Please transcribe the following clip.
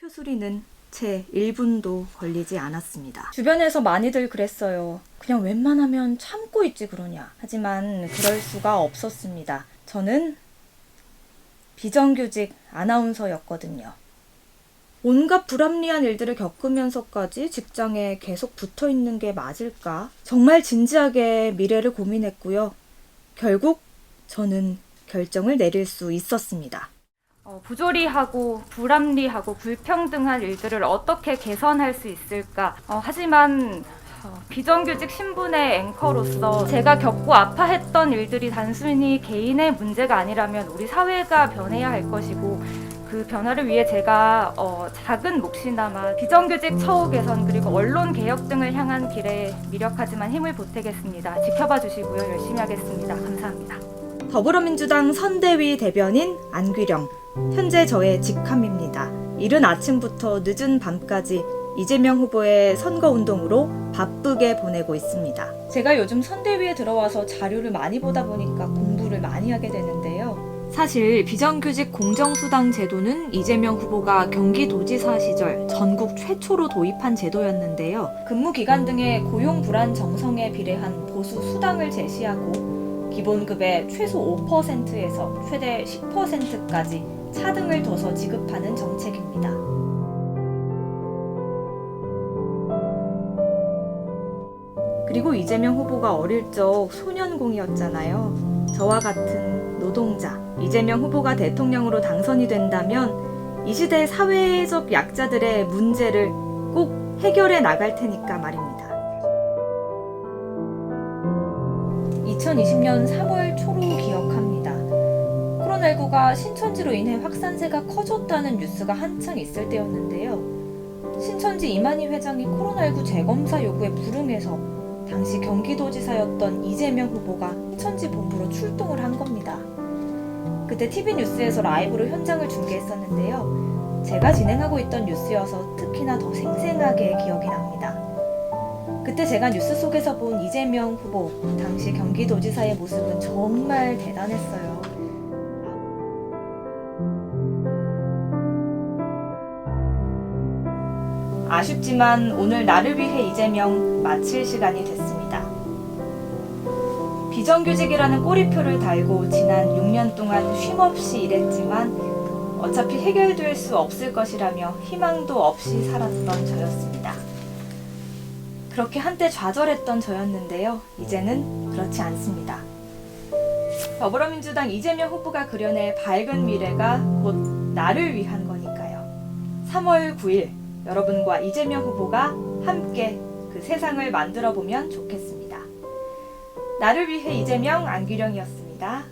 사표 수리는 채 1분도 걸리지 않았습니다. 주변에서 많이들 그랬어요. 그냥 웬만하면 참고 있지 그러냐. 하지만 그럴 수가 없었습니다. 저는 비정규직 아나운서였거든요. 온갖 불합리한 일들을 겪으면서까지 직장에 계속 붙어 있는 게 맞을까? 정말 진지하게 미래를 고민했고요. 결국 저는 결정을 내릴 수 있었습니다. 어, 부조리하고 불합리하고 불평등한 일들을 어떻게 개선할 수 있을까? 어, 하지만 어, 비정규직 신분의 앵커로서 제가 겪고 아파했던 일들이 단순히 개인의 문제가 아니라면 우리 사회가 변해야 할 것이고 그 변화를 위해 제가 어, 작은 몫이나마 비정규직 처우 개선 그리고 언론 개혁 등을 향한 길에 미력하지만 힘을 보태겠습니다. 지켜봐 주시고요. 열심히 하겠습니다. 감사합니다. 더불어민주당 선대위 대변인 안귀령 현재 저의 직함입니다. 이른 아침부터 늦은 밤까지 이재명 후보의 선거운동으로 바쁘게 보내고 있습니다. 제가 요즘 선대위에 들어와서 자료를 많이 보다 보니까 공부를 많이 하게 되는데요. 사실 비정규직 공정수당 제도는 이재명 후보가 경기도지사 시절 전국 최초로 도입한 제도였는데요. 근무 기간 등의 고용 불안 정성에 비례한 보수 수당을 제시하고 기본급의 최소 5%에서 최대 10%까지 차 등을 둬서 지급하는 정책입니다. 그리고 이재명 후보가 어릴 적 소년공이었잖아요. 저와 같은 노동자, 이재명 후보가 대통령으로 당선이 된다면 이 시대 사회적 약자들의 문제를 꼭 해결해 나갈 테니까 말입니다. 2020년 3월 초로 기억합니다. 코로나19가 신천지로 인해 확산세가 커졌다는 뉴스가 한창 있을 때였는데요. 신천지 이만희 회장이 코로나19 재검사 요구에 불응해서 당시 경기도지사였던 이재명 후보가 신천지 본부로 출동을 한 겁니다. 그때 TV 뉴스에서 라이브로 현장을 중계했었는데요. 제가 진행하고 있던 뉴스여서 특히나 더 생생하게 기억이 납니다. 그때 제가 뉴스 속에서 본 이재명 후보, 당시 경기도지사의 모습은 정말 대단했어요. 아쉽지만 오늘 나를 위해 이재명 마칠 시간이 됐습니다. 비정규직이라는 꼬리표를 달고 지난 6년 동안 쉼없이 일했지만 어차피 해결될 수 없을 것이라며 희망도 없이 살았던 저였습니다. 그렇게 한때 좌절했던 저였는데요. 이제는 그렇지 않습니다. 더불어민주당 이재명 후보가 그려낼 밝은 미래가 곧 나를 위한 거니까요. 3월 9일 여러분과 이재명 후보가 함께 그 세상을 만들어 보면 좋겠습니다. 나를 위해 이재명 안규령이었습니다.